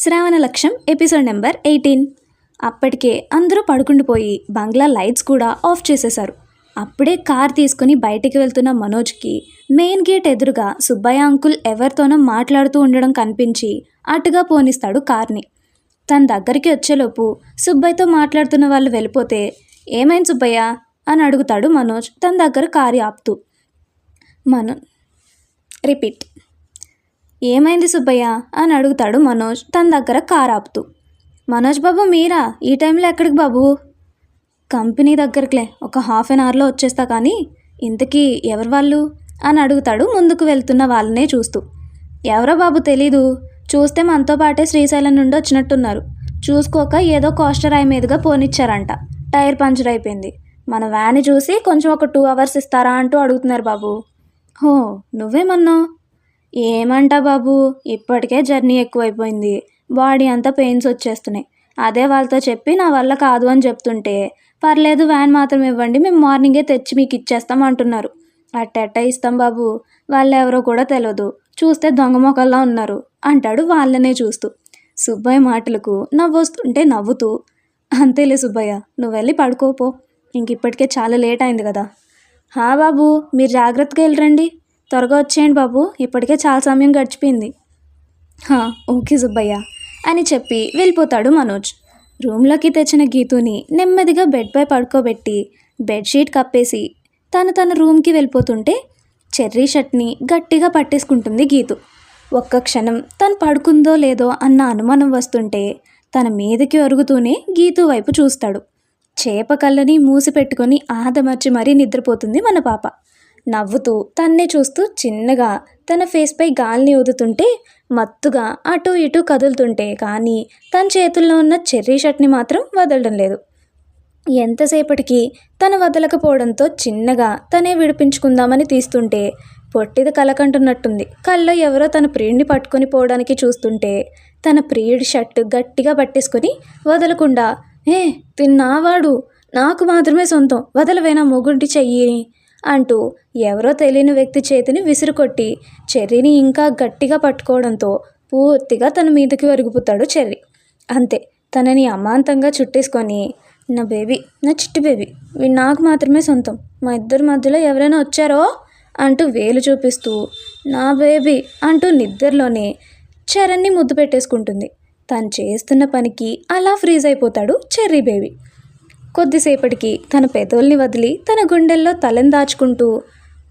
శ్రావణ లక్ష్యం episode number eighteen అప్పటికే అందరూ పడుకుండిపోయి బంగ్లా లైట్స్ కూడా ఆఫ్ చేసేశారు. అప్పుడే కార్ తీసుకుని బయటికి వెళ్తున్న మనోజ్కి మెయిన్ గేట్ ఎదురుగా సుబ్బయ్య అంకుల్ ఎవరితోనో మాట్లాడుతూ ఉండడం కనిపించి అటుగా పోనిస్తాడు కార్ని. తన దగ్గరికి వచ్చేలోపు సుబ్బయ్యతో మాట్లాడుతున్న వాళ్ళు వెళ్ళిపోతే ఏమైంది సుబ్బయ్య? అని అడుగుతాడు మనోజ్ తన దగ్గర కారు ఆపుతూ. మనో రిపీట్. ఏమైంది సుబ్బయ్య? అని అడుగుతాడు మనోజ్. తన దగ్గర కార్ ఆపుతూ. మనోజ్ బాబు మీరా? ఈ టైంలో ఎక్కడికి బాబు? కంపెనీ దగ్గరికిలే. ఒక హాఫ్ అన్ అవర్లో వచ్చేస్తా కానీ ఇంతకీ ఎవరు వాళ్ళు? అని అడుగుతాడు ముందుకు వెళ్తున్న వాళ్ళనే చూస్తూ. ఎవరో బాబు తెలీదు. చూస్తే మనతో పాటే శ్రీశైలం నుండి వచ్చినట్టున్నారు. చూసుకోక ఏదో కోస్టర్ ఐ మీదుగా పోనిచ్చారంట. టైర్ పంచర్ అయిపోయింది. మన వ్యాన్ చూసి కొంచెం ఒక టూ అవర్స్ ఇస్తారా అంటూ అడుగుతున్నారు బాబు. హో నువ్వేమన్నావు? ఏమంటా బాబు? ఇప్పటికే జర్నీ ఎక్కువైపోయింది. బాడీ అంతా పెయిన్స్ వచ్చేస్తున్నాయి. అదే వాళ్ళతో చెప్పి నా వల్ల కాదు అని చెప్తుంటే పర్లేదు వ్యాన్ మాత్రం ఇవ్వండి మేము మార్నింగే తెచ్చి మీకు ఇచ్చేస్తాం అంటున్నారు. అట్టెట్ట ఇస్తాం బాబు. వాళ్ళు ఎవరో కూడా తెలియదు చూస్తే దొంగ మొక్కల్లా ఉన్నారు. అంటాడు వాళ్ళనే చూస్తూ. సుబ్బయ్య మాటలకు నవ్వొస్తుంటే నవ్వుతూ అంతేలే సుబ్బయ్య నువ్వు వెళ్ళి పడుకోపో. ఇంక ఇప్పటికే చాలా లేట్ అయింది కదా. హా బాబు మీరు జాగ్రత్తగా వెళ్ళరండి. త్వరగా వచ్చేయండి బాబు ఇప్పటికే చాలా సమయం గడిచిపోయింది. ఓకే సుబ్బయ్య అని చెప్పి వెళ్ళిపోతాడు మనోజ్. రూమ్లోకి తెచ్చిన గీతుని నెమ్మదిగా బెడ్పై పడుకోబెట్టి బెడ్షీట్ కప్పేసి తను తన రూమ్కి వెళ్ళిపోతుంటే చెర్రీ షర్ట్ని గట్టిగా పట్టేసుకుంటుంది గీతు. ఒక్క క్షణం తను పడుకుందో లేదో అన్న అనుమానం వస్తుంటే తన మీదకి ఒరుగుతూనే గీతు వైపు చూస్తాడు. చేప కళ్ళని మూసి పెట్టుకొని ఆదమర్చి మరీ నిద్రపోతుంది మన పాప. నవ్వుతూ తన్నే చూస్తూ చిన్నగా తన ఫేస్పై గాలిని ఊదుతుంటే మత్తుగా అటు ఇటు కదులుతుంటే కానీ తన చేతుల్లో ఉన్న చెర్రీ షర్ట్ని మాత్రం వదలడం లేదు. ఎంతసేపటికి తను వదలకపోవడంతో చిన్నగా తనే విడిపించుకుందామని తీస్తుంటే పొట్టిది కలకంటున్నట్టుంది కల్లో ఎవరో తన ప్రియుడిని పట్టుకొని పోవడానికి చూస్తుంటే తన ప్రియుడి షర్ట్ గట్టిగా పట్టేసుకొని వదలకుండా ఏ తిన్నావాడు? నాకు మాత్రమే సొంతం. వదలవేనా మొగుంటి చెయ్యి? అంటూ ఎవరో తెలియని వ్యక్తి చేతిని విసిరుకొట్టి చెర్రీని ఇంకా గట్టిగా పట్టుకోవడంతో పూర్తిగా తన మీదకి ఒరిగిపోతాడు చెర్రీ. అంతే తనని అమాంతంగా చుట్టేసుకొని నా బేబీ నా చిట్టి బేబీ వీడు నాకు మాత్రమే సొంతం మా ఇద్దరి మధ్యలో ఎవరైనా వచ్చారో? అంటూ వేలు చూపిస్తూ నా బేబీ అంటూ నిద్రలోనే చరణ్ని ముద్దు పెట్టేసుకుంటుంది. తను చేస్తున్న పనికి అలా ఫ్రీజ్ అయిపోతాడు చెర్రీ బేబీ. కొద్దిసేపటికి తన పెదవుల్ని వదిలి తన గుండెల్లో తలని దాచుకుంటూ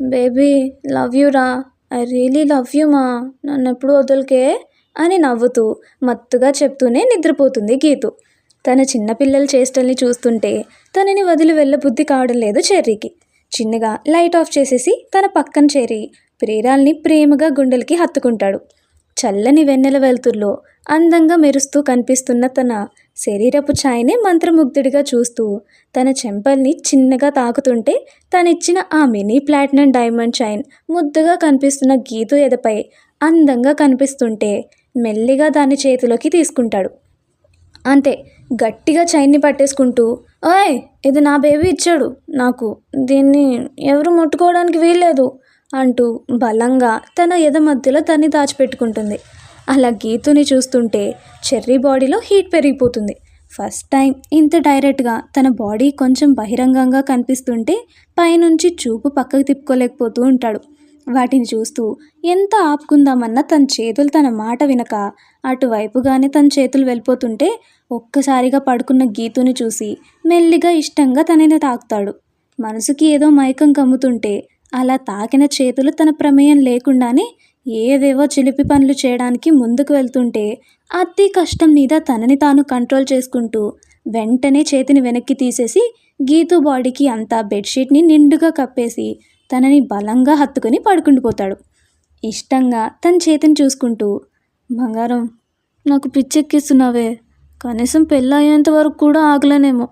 బేబీ లవ్ యూ రా. ఐ రియలీ లవ్ యూ మా. నన్ను ఎప్పుడు వదులుకే? అని నవ్వుతూ మత్తుగా చెప్తూనే నిద్రపోతుంది గీతు. తన చిన్నపిల్లల చేష్టల్ని చూస్తుంటే తనని వదిలి వెళ్ళబుద్ధి కావడం లేదు చెర్రీకి. చిన్నగా లైట్ ఆఫ్ చేసేసి తన పక్కన చేరి ప్రేరాల్ని ప్రేమగా గుండెలకి హత్తుకుంటాడు. చల్లని వెన్నెల వెలుతుర్లో అందంగా మెరుస్తూ కనిపిస్తున్న తన శరీరపు ఛాయనే మంత్రముగ్ధుడిగా చూస్తూ తన చెంపల్ని చిన్నగా తాకుతుంటే తనిచ్చిన ఆ మినీ ప్లాటినం డైమండ్ చైన్ ముద్దుగా కనిపిస్తున్న గీతు ఎదపై అందంగా కనిపిస్తుంటే మెల్లిగా దాని చేతిలోకి తీసుకుంటాడు. అంతే గట్టిగా చైన్ని పట్టేసుకుంటూ ఓయ్ ఇది నా బేబీ ఇచ్చాడు. నాకు దీన్ని ఎవరు ముట్టుకోవడానికి వీల్లేదు. అంటూ బలంగా తన ఎద మధ్యలో దాన్ని దాచిపెట్టుకుంటుంది. అలా గీతుని చూస్తుంటే చెర్రీ బాడీలో హీట్ పెరిగిపోతుంది. ఫస్ట్ టైం ఇంత డైరెక్ట్గా తన బాడీ కొంచెం బహిరంగంగా కనిపిస్తుంటే పైనుంచి చూపు పక్కకు తిప్పుకోలేకపోతూ ఉంటాడు. వాటిని చూస్తూ ఎంత ఆపుకుందామన్నా తన చేతులు తన మాట వినక అటువైపుగానే తన చేతులు వెళ్ళిపోతుంటే ఒక్కసారిగా పడుకున్న గీతుని చూసి మెల్లిగా ఇష్టంగా తనని తాకుతాడు. మనసుకి ఏదో మైకం కమ్ముతుంటే అలా తాకిన చేతులు తన ప్రమేయం లేకుండానే ఏవేవో చిలిపి పనులు చేయడానికి ముందుకు వెళ్తుంటే అతి కష్టం మీద తనని తాను కంట్రోల్ చేసుకుంటూ వెంటనే చేతిని వెనక్కి తీసేసి గీతు బాడీకి అంతా బెడ్షీట్ని నిండుగా కప్పేసి తనని బలంగా హత్తుకొని పడుకుండిపోతాడు ఇష్టంగా తన చేతిని చూసుకుంటూ బంగారం నాకు పిచ్చెక్కిస్తున్నావే. కనీసం పెళ్ళయ్యేంత వరకు కూడా ఆగలేనేమో.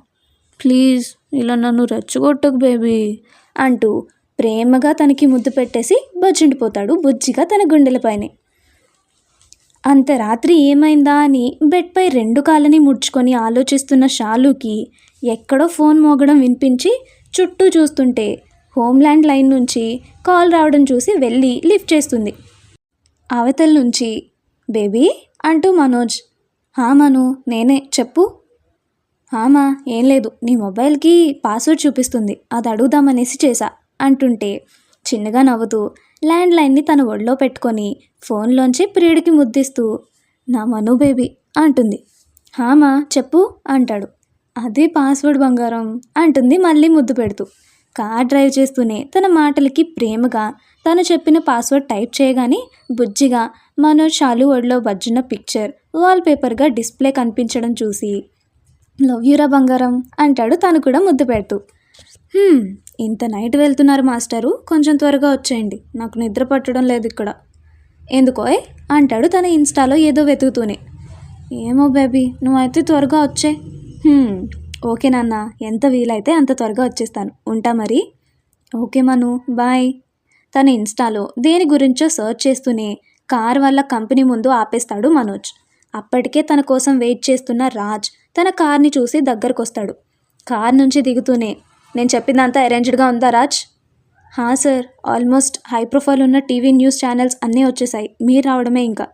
ప్లీజ్ ఇలా నన్ను రెచ్చగొట్టకు బేబీ అంటూ ప్రేమగా తనకి ముద్దు పెట్టేసి బొజ్జుండిపోతాడు బుజ్జిగా తన గుండెలపైనే. అంత రాత్రి ఏమైందా అని బెడ్పై రెండు కాళ్ళని ముడుచుకొని ఆలోచిస్తున్న షాలుకి ఎక్కడో ఫోన్ మోగడం వినిపించి చుట్టూ చూస్తుంటే హోమ్ల్యాండ్ లైన్ నుంచి కాల్ రావడం చూసి వెళ్ళి లిఫ్ట్ చేస్తుంది. అవతల నుంచి బేబీ అంటూ మనోజ్ హా మను నేనే చెప్పు. హామా ఏం లేదు నీ మొబైల్కి పాస్వర్డ్ చూపిస్తుంది అది అడుగుదామనేసి చేశా. అంటుంటే చిన్నగా నవ్వుతూ ల్యాండ్లైన్ని తన ఒళ్ళో పెట్టుకొని ఫోన్లోంచి ప్రియుడికి ముద్దిస్తూ నా మను బేబీ అంటుంది. హామా చెప్పు అంటాడు. అదే పాస్వర్డ్ బంగారం అంటుంది మళ్ళీ ముద్దు పెడుతూ. కార్ డ్రైవ్ చేస్తూనే తన మాటలకి ప్రేమగా తను చెప్పిన పాస్వర్డ్ టైప్ చేయగానే బుజ్జిగా మనోజ్ షాలు ఒడిలో బజ్జిన పిక్చర్ వాల్పేపర్గా డిస్ప్లే కనిపించడం చూసి లవ్ యూరా బంగారం అంటాడు తను కూడా ముద్దు పెడుతూ. ఇంత నైట్ వెళ్తున్నారు మాస్టరు కొంచెం త్వరగా వచ్చేయండి. నాకు నిద్ర పట్టడం లేదు ఇక్కడ. ఎందుకోయ్ అంటాడు తన ఇన్స్టాలో ఏదో వెతుకుతూనే. ఏమో బేబీ నువ్వైతే త్వరగా వచ్చే. ఓకే నాన్న ఎంత వీలైతే అంత త్వరగా వచ్చేస్తాను. ఉంటా మరి. Okay Manu bye. తన ఇన్స్టాలో దేని గురించో సర్చ్ చేస్తూనే కార్ వల్ల కంపెనీ ముందు ఆపేస్తాడు మనోజ్. అప్పటికే తన కోసం వెయిట్ చేస్తున్న రాజ్ తన కార్ని చూసి దగ్గరకు వస్తాడు కార్ నుంచి దిగుతూనే నేను చెప్పిందంతా అరేంజ్డ్గా ఉందా రాజ్? హా సార్. ఆల్మోస్ట్ హై ప్రొఫైల్ ఉన్న టీవీ న్యూస్ ఛానల్స్ అన్నీ వచ్చేసాయి. మీరు రావడమే ఇంకా.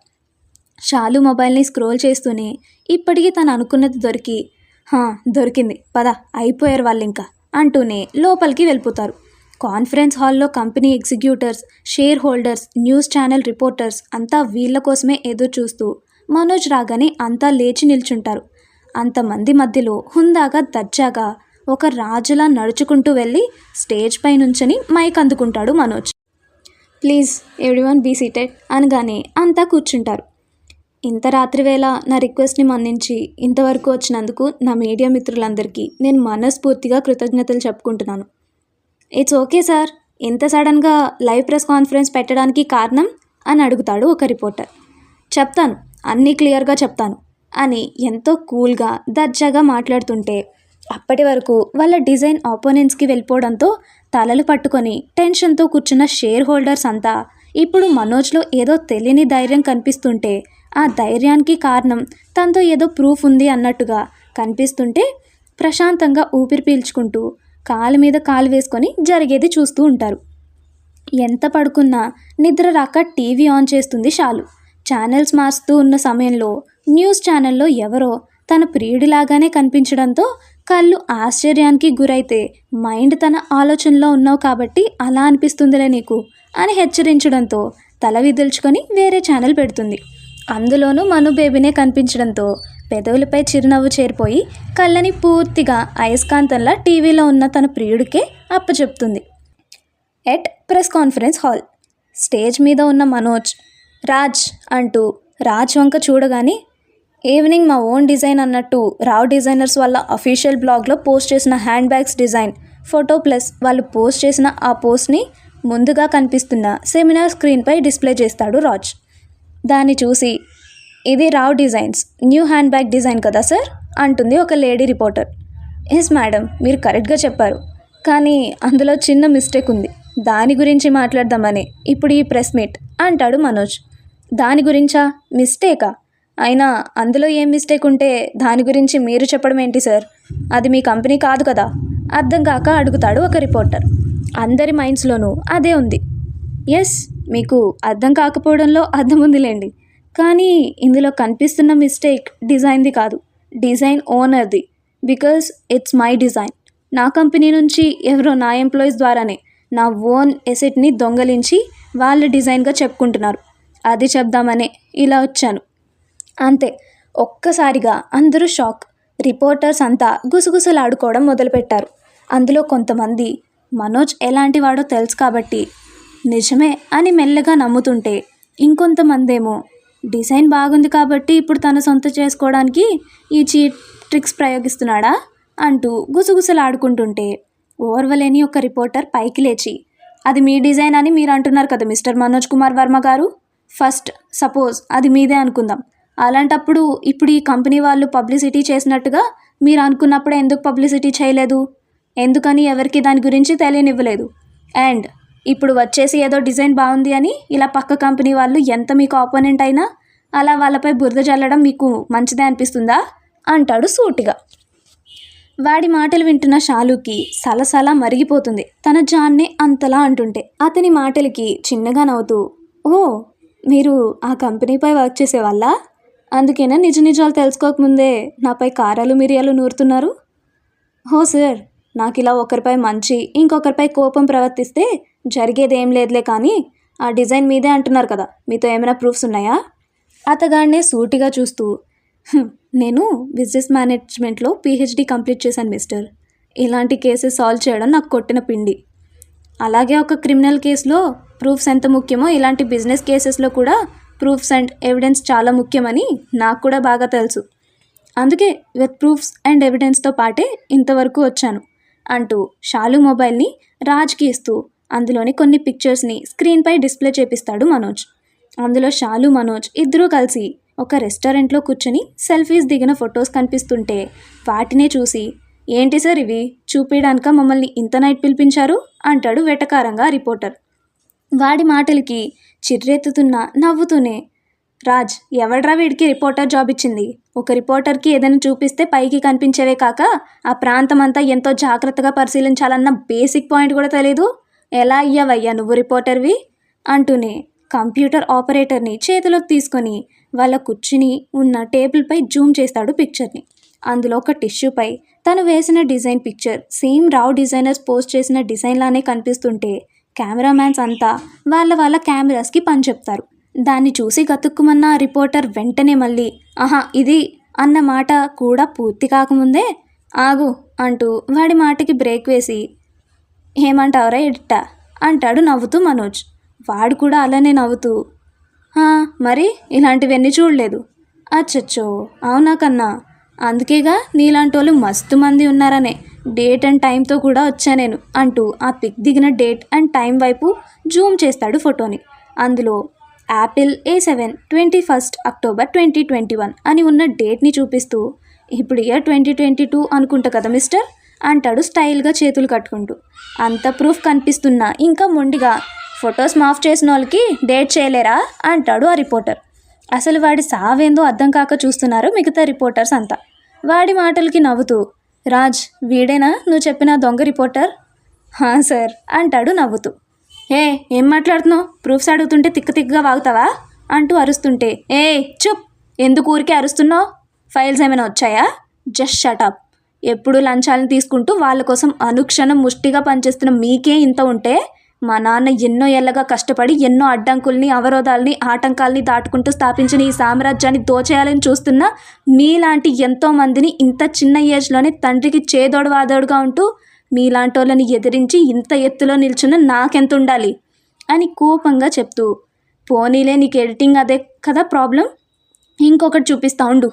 షాలు మొబైల్ని స్క్రోల్ చేస్తూనే ఇప్పటికీ తను అనుకున్నది దొరికి హా దొరికింది. పద అయిపోయారు వాళ్ళు ఇంకా అంటూనే లోపలికి వెళ్ళిపోతారు. కాన్ఫరెన్స్ హాల్లో company executors shareholders news channel reporters అంతా వీళ్ళ కోసమే ఎదురు చూస్తూ మనోజ్ రాగానే అంతా లేచి నిల్చుంటారు. అంతమంది మధ్యలో హుందాగా దర్జాగా ఒక రాజులా నడుచుకుంటూ వెళ్ళి స్టేజ్ పై నుంచని mic అందుకుంటాడు Manoj. Please everyone be seated అనగానే అంతా కూర్చుంటారు. ఇంత రాత్రి వేళ నా రిక్వెస్ట్ని మన్నించి ఇంతవరకు వచ్చినందుకు నా మీడియా మిత్రులందరికీ నేను మనస్ఫూర్తిగా కృతజ్ఞతలు చెప్పుకుంటున్నాను. ఇట్స్ ఓకే సార్ ఇంత సడన్గా లైవ్ ప్రెస్ కాన్ఫరెన్స్ పెట్టడానికి కారణం? అని అడుగుతాడు ఒక రిపోర్టర్. చెప్తాను అన్నీ క్లియర్గా చెప్తాను అని ఎంతో కూల్గా దర్జాగా మాట్లాడుతుంటే అప్పటి వరకు వాళ్ళ డిజైన్ ఆపోనెంట్స్కి వెళ్ళిపోవడంతో తలలు పట్టుకొని టెన్షన్తో కూర్చున్న షేర్ హోల్డర్స్ అంతా ఇప్పుడు మనోజ్లో ఏదో తెలియని ధైర్యం కనిపిస్తుంటే ఆ ధైర్యానికి కారణం తనతో ఏదో ప్రూఫ్ ఉంది అన్నట్టుగా కనిపిస్తుంటే ప్రశాంతంగా ఊపిరి పీల్చుకుంటూ కాలు మీద కాలు వేసుకొని జరిగేది చూస్తూ ఉంటారు. ఎంత పడుకున్నా నిద్ర రాక టీవీ ఆన్ చేస్తుంది షాలు. ఛానల్స్ మారుస్తూ ఉన్న సమయంలో న్యూస్ ఛానల్లో ఎవరో తన ప్రియుడిలాగానే కనిపించడంతో కళ్ళు ఆశ్చర్యానికి గురైతే మైండ్ తన ఆలోచనలో ఉన్నావు కాబట్టి అలా అనిపిస్తుందిలే నీకు అని హెచ్చరించడంతో తల విదిల్చుకొని వేరే ఛానల్ పెడుతుంది. అందులోనూ మను బేబీనే కనిపించడంతో పెదవులపై చిరునవ్వు చేరిపోయి కళ్ళని పూర్తిగా అయస్కాంతంలా టీవీలో ఉన్న తన ప్రియుడికే అప్పచెప్తుంది. At press conference hall. Stage మీద ఉన్న మనోజ్ రాజ్ అంటూ రాజ్ వంక చూడగానే ఈవినింగ్ మా ఓన్ డిజైన్ అన్నట్టు. రావ్ డిజైనర్స్ వాళ్ళ అఫీషియల్ బ్లాగ్లో పోస్ట్ చేసిన handbags design photo plus వాళ్ళు పోస్ట్ చేసిన ఆ పోస్ట్ని ముందుగా కనిపిస్తున్న సెమినార్ స్క్రీన్పై డిస్ప్లే చేస్తాడు రాజ్. దాన్ని చూసి ఇది Rao designs new handbag design కదా సార్? అంటుంది ఒక లేడీ రిపోర్టర్ ఎస్ మేడం మీరు కరెక్ట్గా చెప్పారు. కానీ అందులో చిన్న మిస్టేక్ ఉంది. దాని గురించి మాట్లాడదామని ఇప్పుడు ఈ ప్రెస్ మీట్ అంటాడు మనోజ్. దాని గురించా? మిస్టేకా అయినా అందులో ఏం మిస్టేక్ ఉంటే దాని గురించి మీరు చెప్పడం ఏంటి సార్ అది మీ కంపెనీ కాదు కదా. అర్థం కాక అడుగుతాడు ఒక రిపోర్టర్ అందరి మైండ్స్లోనూ అదే ఉంది. ఎస్ మీకు అర్థం కాకపోవడంలో అర్థం ఉందిలేండి. కానీ ఇందులో కనిపిస్తున్న మిస్టేక్ డిజైన్ది కాదు. డిజైన్ ఓనర్ది బికాస్ ఇట్స్ మై డిజైన్ నా కంపెనీ నుంచి ఎవరో నా ఎంప్లాయీస్ ద్వారానే నా ఓన్ ఎసెట్ని దొంగలించి వాళ్ళ డిజైన్గా చెప్పుకుంటున్నారు. అది చెప్దామనే ఇలా వచ్చాను. అంతే. ఒక్కసారిగా అందరూ షాక్. రిపోర్టర్స్ అంతా గుసగుసలాడుకోవడం మొదలుపెట్టారు. అందులో కొంతమంది మనోజ్ ఎలాంటి వాడో తెలుసు కాబట్టి నిజమే అని మెల్లగా నమ్ముతుంటే ఇంకొంతమందేమో డిజైన్ బాగుంది కాబట్టి ఇప్పుడు తన సొంత చేసుకోవడానికి ఈ చీట్ ట్రిక్స్ ప్రయోగిస్తున్నాడా అంటూ గుసగుసలాడుకుంటుంటే ఓర్వలేని ఒక రిపోర్టర్ పైకి లేచి అది మీ డిజైన్ అని మీరు అంటున్నారు కదా మిస్టర్ మనోజ్ కుమార్ వర్మ గారు? ఫస్ట్ సపోజ్ అది మీదే అనుకుందాం. అలాంటప్పుడు ఇప్పుడు ఈ కంపెనీ వాళ్ళు పబ్లిసిటీ చేసినట్టుగా మీరు అనుకున్నప్పుడే ఎందుకు పబ్లిసిటీ చేయలేదు? ఎందుకని ఎవరికి దాని గురించి తెలియనివ్వలేదు. అండ్ ఇప్పుడు వచ్చేసి ఏదో డిజైన్ బాగుంది అని ఇలా పక్క కంపెనీ వాళ్ళు ఎంత మీకు ఆపోనెంట్ అయినా అలా వాళ్ళపై బురద చల్లడం మీకు మంచిదే అనిపిస్తుందా? అంటాడు సూటిగా. వాడి మాటలు వింటున్న షాలుకి సలసల మరిగిపోతుంది. తన జాన్నే అంతలా అంటుంటే అతని మాటలకి చిన్నగా నవ్వుతూ ఓ మీరు ఆ కంపెనీపై వర్క్ చేసేవాళ్ళా? అందుకేనా నిజ నిజాలు తెలుసుకోకముందే నాపై కారాలు మిరియాలు నూరుతున్నారు? హో సార్ నాకు ఇలా ఒకరిపై మంచి ఇంకొకరిపై కోపం ప్రవర్తిస్తే జరిగేది ఏం లేదులే కానీ ఆ డిజైన్ మీదే అంటున్నారు కదా మీతో ఏమైనా ప్రూఫ్స్ ఉన్నాయా? అతగాడినే సూటిగా చూస్తూ నేను బిజినెస్ మేనేజ్మెంట్లో పీహెచ్డీ కంప్లీట్ చేశాను మిస్టర్. ఇలాంటి కేసెస్ సాల్వ్ చేయడం నాకు కొట్టిన పిండి. అలాగే ఒక క్రిమినల్ కేసులో ప్రూఫ్స్ ఎంత ముఖ్యమో ఇలాంటి బిజినెస్ కేసెస్లో కూడా ప్రూఫ్స్ అండ్ ఎవిడెన్స్ చాలా ముఖ్యమని నాకు కూడా బాగా తెలుసు. అందుకే విత్ ప్రూఫ్స్ అండ్ ఎవిడెన్స్తో పాటే ఇంతవరకు వచ్చాను. అంటూ షాలు మొబైల్ని రాజ్కి ఇస్తూ అందులోని కొన్ని పిక్చర్స్ని స్క్రీన్పై డిస్ప్లే చేపిస్తాడు మనోజ్. అందులో షాలు మనోజ్ ఇద్దరూ కలిసి ఒక రెస్టారెంట్లో కూర్చొని సెల్ఫీస్ దిగిన ఫొటోస్ కనిపిస్తుంటే వాటినే చూసి ఏంటి సార్ ఇవి? చూపించడానిక మమ్మల్ని ఇంత నైట్ పిలిపించారు? అంటాడు వెటకారంగా రిపోర్టర్. వాడి మాటలకి చిర్రెత్తుతున్నా నవ్వుతూనే రాజ్ ఎవడ్రా వీడికి రిపోర్టర్ జాబ్ ఇచ్చింది? ఒక రిపోర్టర్కి ఏదైనా చూపిస్తే పైకి కనిపించేవే కాక ఆ ప్రాంతం అంతా ఎంతో జాగ్రత్తగా పరిశీలించాలన్న బేసిక్ పాయింట్ కూడా తెలియదు ఎలా అయ్యావయ్యా నువ్వు రిపోర్టర్వి? అంటూనే కంప్యూటర్ ఆపరేటర్ని చేతిలోకి తీసుకొని వాళ్ళ కూర్చుని ఉన్న టేబుల్పై జూమ్ చేస్తాడు పిక్చర్ని. అందులో ఒక టిష్యూపై తను వేసిన design picture same Rao designers post చేసిన డిజైన్ లానే కనిపిస్తుంటే కెమెరామ్యాన్స్ అంతా వాళ్ళ వాళ్ళ కెమెరాస్కి పని చెప్తారు. దాన్ని చూసి గతుక్కుమన్న రిపోర్టర్ వెంటనే మళ్ళీ ఆహా ఇది అన్న మాట కూడా పూర్తి కాకముందే? ఆగు అంటూ వాడి మాటకి బ్రేక్ వేసి ఏమంటావురా ఎడిట అంటాడు నవ్వుతూ మనోజ్. వాడు కూడా అలానే నవ్వుతూ "ఆ, మరి ఇలాంటివన్నీ చూడలేదు. అచ్చచ్చో అవునా కన్నా? అందుకేగా నీలాంటి వాళ్ళు మస్తు మంది ఉన్నారనే. డేట్ అండ్ టైంతో కూడా వచ్చా నేను అంటూ ఆ పిక్ దిగిన డేట్ అండ్ టైం వైపు జూమ్ చేస్తాడు ఫోటోని. అందులో Apple A seven twenty first October twenty twenty one అని ఉన్న డేట్ని చూపిస్తూ ఇప్పుడు ఇయర్ ట్వంటీ ట్వంటీ టూ అనుకుంటా కదా మిస్టర్? అంటాడు స్టైల్గా చేతులు కట్టుకుంటూ. అంత ప్రూఫ్ కనిపిస్తున్నా ఇంకా మొండిగా ఫొటోస్ మాఫ్ చేసిన వాళ్ళకి డేట్ చేయలేరా? అంటాడు ఆ రిపోర్టర్. అసలు వాడి సావేందో అర్థం కాక చూస్తున్నారు మిగతా రిపోర్టర్స్ అంతా. వాడి మాటలకి నవ్వుతూ రాజ్ వీడేనా? నువ్వు చెప్పిన దొంగ రిపోర్టర్? హా సార్ అంటాడు నవ్వుతూ. ఏ ఏం మాట్లాడుతున్నావు? ప్రూఫ్స్ అడుగుతుంటే తిక్క తిక్కగా వాగుతావా? అంటూ అరుస్తుంటే. ఏ చుప్! ఎందుకు ఊరికే అరుస్తున్నావు? ఫైల్స్ ఏమైనా వచ్చాయా? జస్ట్ షటప్ ఎప్పుడు లంచాలను తీసుకుంటూ వాళ్ళ కోసం అనుక్షణం ముష్టిగా పనిచేస్తున్న మీకే ఇంత ఉంటే మా నాన్న ఎన్నో ఏళ్ళగా కష్టపడి ఎన్నో అడ్డంకుల్ని అవరోధాల్ని ఆటంకాల్ని దాటుకుంటూ స్థాపించిన ఈ సామ్రాజ్యాన్ని దోచేయాలని చూస్తున్న మీలాంటి ఎంతో మందిని ఇంత చిన్న ఏజ్లోనే తండ్రికి చేదోడు వాదోడుగా ఉంటూ మీలాంటి వాళ్ళని ఎదిరించి ఇంత ఎత్తులో నిల్చున్న నాకెంత ఉండాలి అని కోపంగా చెప్తూ పోనీలే నీకు ఎడిటింగ్ అదే కదా ప్రాబ్లం? ఇంకొకటి చూపిస్తా ఉండు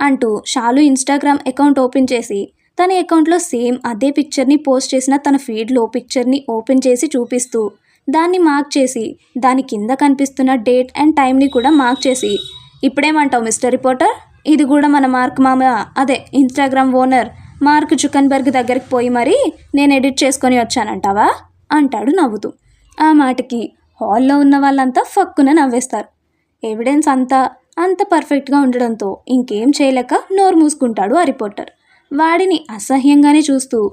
అంటూ షాలు ఇన్స్టాగ్రామ్ అకౌంట్ ఓపెన్ చేసి తన అకౌంట్లో సేమ్ అదే పిక్చర్ని పోస్ట్ చేసిన తన ఫీడ్లో పిక్చర్ని ఓపెన్ చేసి చూపిస్తూ దాన్ని మార్క్ చేసి దాని కింద కనిపిస్తున్న డేట్ అండ్ టైంని కూడా మార్క్ చేసి. ఇప్పుడేమంటావు మిస్టర్ రిపోర్టర్? ఇది కూడా మన మార్క్ మామ. అదే ఇన్స్టాగ్రామ్ ఓనర్ మార్క్ జుకన్బర్గ్ దగ్గరికి పోయి మరీ నేను ఎడిట్ చేసుకొని వచ్చానంటావా? అంటాడు నవ్వుతూ. ఆ మాటకి హాల్లో ఉన్న వాళ్ళంతా ఫక్కున నవ్వేస్తారు. ఎవిడెన్స్ అంతా అంత పర్ఫెక్ట్గా ఉండడంతో ఇంకేం చేయలేక నోరు మూసుకుంటాడు ఆ రిపోర్టర్. వాడిని అసహ్యంగానే చూస్తూ.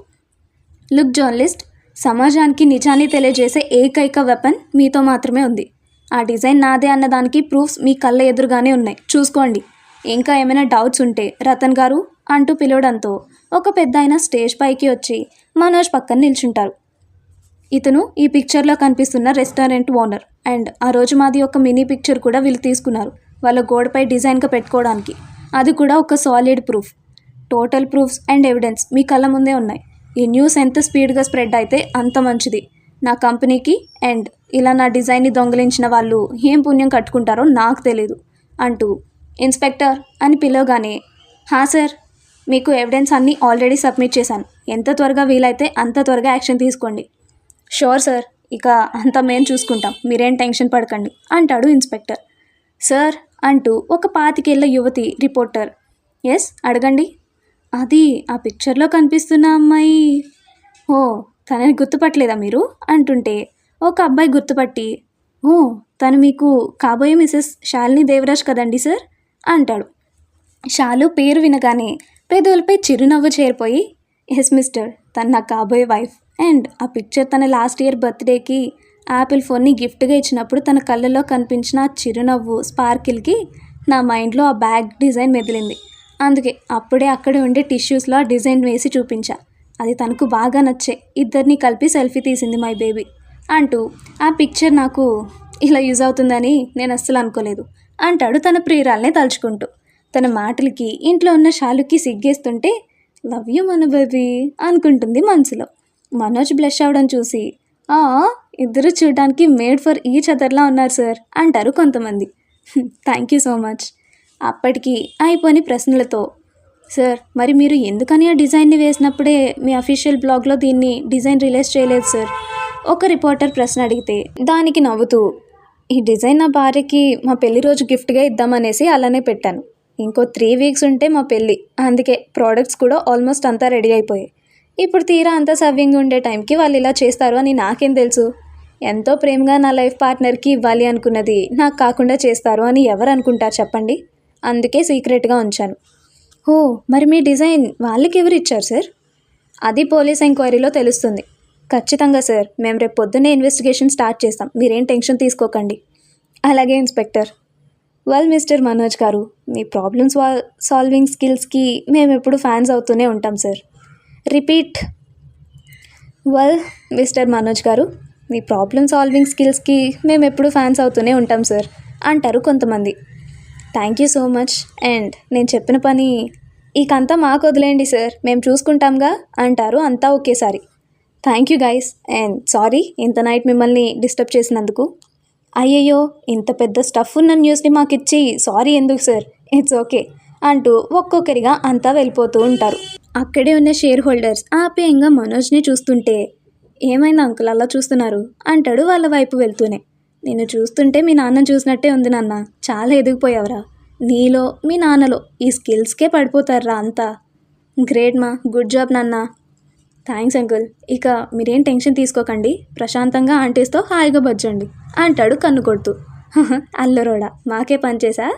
లుక్ జర్నలిస్ట్ సమాజానికి నిజాన్ని తెలియజేసే ఏకైక వెపన్ మీతో మాత్రమే ఉంది. ఆ డిజైన్ నాదే అన్నదానికి ప్రూఫ్స్ మీ కళ్ళ ఎదురుగానే ఉన్నాయి. చూసుకోండి. ఇంకా ఏమైనా డౌట్స్ ఉంటే రతన్ గారు అంటూ పిలవడంతో ఒక పెద్ద ఆయన స్టేజ్ పైకి వచ్చి మనోజ్ పక్కన నిల్చుంటారు. ఇతను ఈ పిక్చర్లో కనిపిస్తున్న రెస్టారెంట్ ఓనర్ అండ్ ఆ రోజు మాది ఒక మినీ పిక్చర్ కూడా వీళ్ళు తీసుకున్నారు. వాళ్ళ గోడపై డిజైన్గా పెట్టుకోవడానికి. అది కూడా ఒక solid proof. Total proofs and evidence మీ కళ్ళ ముందే ఉన్నాయి. ఈ న్యూస్ ఎంత స్పీడ్గా స్ప్రెడ్ అయితే అంత మంచిది. నా కంపెనీకి అండ్ ఇలా నా డిజైన్ని దొంగిలించిన వాళ్ళు ఏం పుణ్యం కట్టుకుంటారో నాకు తెలీదు. అంటూ ఇన్స్పెక్టర్ అని పిలవగానే హా సార్ మీకు ఎవిడెన్స్ అన్నీ ఆల్రెడీ సబ్మిట్ చేశాను. ఎంత త్వరగా వీలైతే అంత త్వరగా యాక్షన్ తీసుకోండి. షూర్ సార్ ఇక అంతా మేము చూసుకుంటాం. మీరేం టెన్షన్ పడకండి అంటాడు ఇన్స్పెక్టర్. సార్ అంటూ ఒక పాతికేళ్ళ యువతి రిపోర్టర్. ఎస్ అడగండి. అది ఆ పిక్చర్లో కనిపిస్తున్న అమ్మాయి. ఓ తనని గుర్తుపట్టలేదా మీరు? అంటుంటే ఒక అబ్బాయి గుర్తుపట్టి ఓ తను మీకు కాబోయే మిసెస్ శాలిని దేవరాజ్ కదండి సార్? అంటాడు. షాలు పేరు వినగానే పెదవులపై చిరునవ్వు చేరిపోయి ఎస్ మిస్టర్ తను నా కాబోయే వైఫ్ అండ్ ఆ పిక్చర్ తన లాస్ట్ ఇయర్ బర్త్డేకి యాపిల్ ఫోన్ని గిఫ్ట్గా ఇచ్చినప్పుడు తన కళ్ళలో కనిపించిన చిరునవ్వు స్పార్కిల్కి నా మైండ్లో ఆ బ్యాగ్ డిజైన్ మెదిలింది. అందుకే అప్పుడే అక్కడే ఉండే టిష్యూస్లో ఆ డిజైన్ వేసి చూపించా. అది తనకు బాగా నచ్చే ఇద్దరిని కలిపి సెల్ఫీ తీసింది మై బేబీ అంటూ ఆ పిక్చర్ నాకు ఇలా యూజ్ అవుతుందని నేను అస్సలు అనుకోలేదు అంటాడు తన ప్రియురాల్నే తలుచుకుంటూ. తన మాటలకి ఇంట్లో ఉన్న షాలుకి సిగ్గేస్తుంటే లవ్ యూ మన బేబీ అనుకుంటుంది మనసులో. మనోజ్ బ్లష్ అవడం చూసి ఆ ఇద్దరు చూడడానికి మేడ్ ఫర్ ఈచ్ అదర్లా ఉన్నారు సార్ అంటారు కొంతమంది. థ్యాంక్ యూ సో మచ్ అప్పటికి అయిపోని ప్రశ్నలతో సార్ మరి మీరు ఎందుకని ఆ డిజైన్ని వేసినప్పుడే మీ అఫీషియల్ బ్లాగ్లో దీన్ని డిజైన్ రిలీజ్ చేయలేదు సార్? ఒక రిపోర్టర్ ప్రశ్న అడిగితే దానికి నవ్వుతూ ఈ డిజైన్ నా భార్యకి మా పెళ్ళి రోజు గిఫ్ట్గా ఇద్దామనేసి అలానే పెట్టాను. ఇంకో త్రీ వీక్స్ ఉంటే మా పెళ్ళి అందుకే ప్రోడక్ట్స్ కూడా ఆల్మోస్ట్ అంతా రెడీ అయిపోయాయి. ఇప్పుడు తీరా అంతా సవ్యంగా ఉండే టైంకి వాళ్ళు ఇలా చేస్తారు అని నాకేం తెలుసు? ఎంతో ప్రేమగా నా లైఫ్ పార్ట్నర్కి ఇవ్వాలి అనుకున్నది నాకు కాకుండా చేస్తారు అని ఎవరు అనుకుంటారు చెప్పండి? అందుకే సీక్రెట్గా ఉంచాను. ఓ మరి మీ డిజైన్ వాళ్ళకి ఎవరు ఇచ్చారు సార్? అది పోలీస్ ఎంక్వైరీలో తెలుస్తుంది. ఖచ్చితంగా సార్ మేము రేపు పొద్దున్నే ఇన్వెస్టిగేషన్ స్టార్ట్ చేస్తాం. మీరేం టెన్షన్ తీసుకోకండి. అలాగే ఇన్స్పెక్టర్. వెల్ మిస్టర్ మనోజ్ గారు మీ ప్రాబ్లమ్స్ సాల్వింగ్ స్కిల్స్కి మేము ఎప్పుడు ఫ్యాన్స్ అవుతూనే ఉంటాం sir. Repeat. Well mister Manoj గారు మీ ప్రాబ్లమ్ సాల్వింగ్ స్కిల్స్కి మేము ఎప్పుడు ఫ్యాన్స్ అవుతూనే ఉంటాం సార్ అంటారు కొంతమంది. Thank you so much and నేను చెప్పిన పని ఇకంతా మాకు వదిలేయండి సార్ మేము చూసుకుంటాంగా అంటారు అంతా ఒకేసారి. Thank you guys and sorry ఇంత నైట్ మిమ్మల్ని డిస్టర్బ్ చేసినందుకు. అయ్యయ్యో ఇంత పెద్ద స్టఫ్ ఉన్న న్యూస్ని మాకు ఇచ్చి సారీ ఎందుకు సార్ ఇట్స్ ఓకే అంటూ ఒక్కొక్కరిగా అంతా వెళ్ళిపోతూ ఉంటారు. అక్కడే ఉన్న షేర్ హోల్డర్స్ ఆప్యాయంగా మనోజ్ని చూస్తుంటే ఏమైంది అంకుల్ అలా చూస్తున్నారు? అంటాడు వాళ్ళ వైపు వెళ్తూనే. నేను చూస్తుంటే మీ నాన్న చూసినట్టే ఉంది నాన్న. చాలా ఎదిగిపోయావురా. నీలో మీ నాన్నలో ఈ స్కిల్స్కే పడిపోతారా అంతా. గ్రేట్ మా గుడ్ జాబ్ నాన్న. Thanks uncle. ఇక మీరేం టెన్షన్ తీసుకోకండి. ప్రశాంతంగా ఆంటీస్తో హాయిగా బజ్జండి. అంటాడు కన్ను కొడుతూ అల్లరోడా మాకే పనిచేసా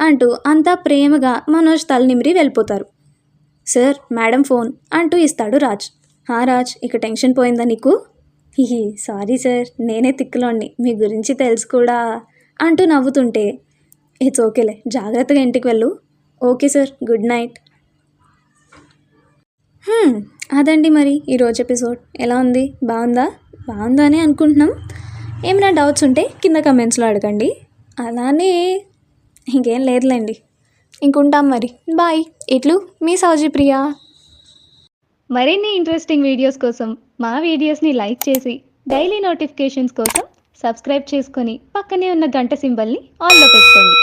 అంటూ అంతా ప్రేమగా మనోజ్ తలనిమిరి వెళ్ళిపోతారు. సార్ మేడం ఫోన్ అంటూ ఇస్తాడు రాజ్. హా రాజ్ ఇక టెన్షన్ పోయిందా నీకు? హిహి సారీ సార్ నేనే తిక్కులోండి మీ గురించి తెలుసు కూడా అంటూ నవ్వుతుంటే ఇట్స్ ఓకేలే జాగ్రత్తగా ఇంటికి వెళ్ళు. Okay sir good night. అదండి మరి ఈరోజు ఎపిసోడ్. ఎలా ఉంది? బాగుందా? బాగుందా అని అనుకుంటున్నాం. ఏమైనా డౌట్స్ ఉంటే కింద కమెంట్స్లో అడగండి. అలానే ఇంకేం లేదులేండి. ఇంకుంటాం మరి. బాయ్. ఇట్లు మీ సౌజీ ప్రియా. మరిన్ని ఇంట్రెస్టింగ్ వీడియోస్ కోసం మా వీడియోస్ని లైక్ చేసి డైలీ నోటిఫికేషన్స్ కోసం సబ్స్క్రైబ్ చేసుకొని పక్కనే ఉన్న గంట సింబల్ని ఆన్లో పెట్టుకోండి.